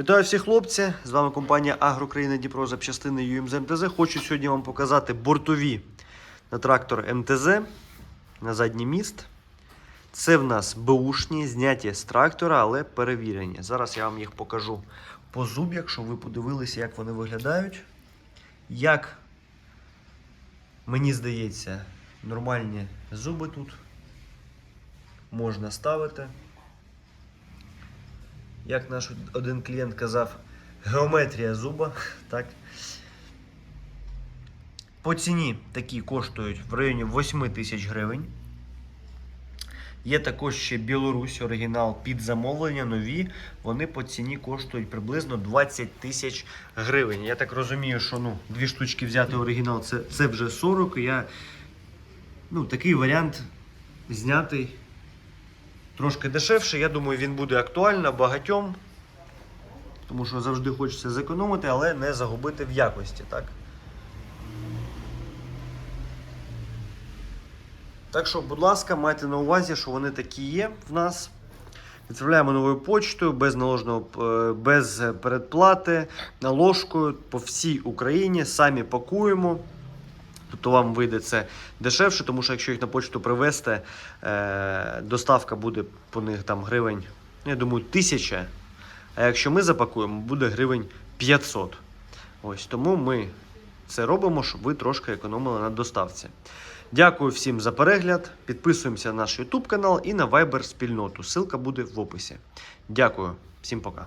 Вітаю всіх хлопці! З вами компанія Агрокраїна Дніпро запчастини ЮМЗ МТЗ. Хочу сьогодні вам показати бортові на трактор МТЗ на задній міст. Це в нас беушні, зняті з трактора, але перевірені. Зараз я вам їх покажу по зуб'ях, щоб ви подивилися, як вони виглядають. Як мені здається, нормальні зуби тут можна ставити як наш один клієнт казав, геометрія зуба. Так. По ціні такі коштують в районі 8 тисяч гривень. Є також ще Білорусь оригінал під замовлення, нові. Вони по ціні коштують приблизно 20 тисяч гривень. Я так розумію, що ну, дві штучки взяти оригінал це, це вже 40. Я, ну, такий варіант знятий трошки дешевше. Я думаю, він буде актуально багатьом, тому що завжди хочеться зекономити, але не загубити в якості. Так, так що, будь ласка, майте на увазі, що вони такі є в нас. Відправляємо новою почтою без наложного е, без передплати, наложкою по всій Україні. Самі пакуємо. Тобто вам вийде це дешевше, тому що якщо їх на почту привезти, е, доставка буде по них там гривень, я думаю, тисяча. А якщо ми запакуємо, буде гривень 500. Ось тому ми це робимо, щоб ви трошки економили на доставці. Дякую всім за перегляд. Підписуємося на наш YouTube канал і на Viber спільноту. Ссылка буде в описі. Дякую, всім пока.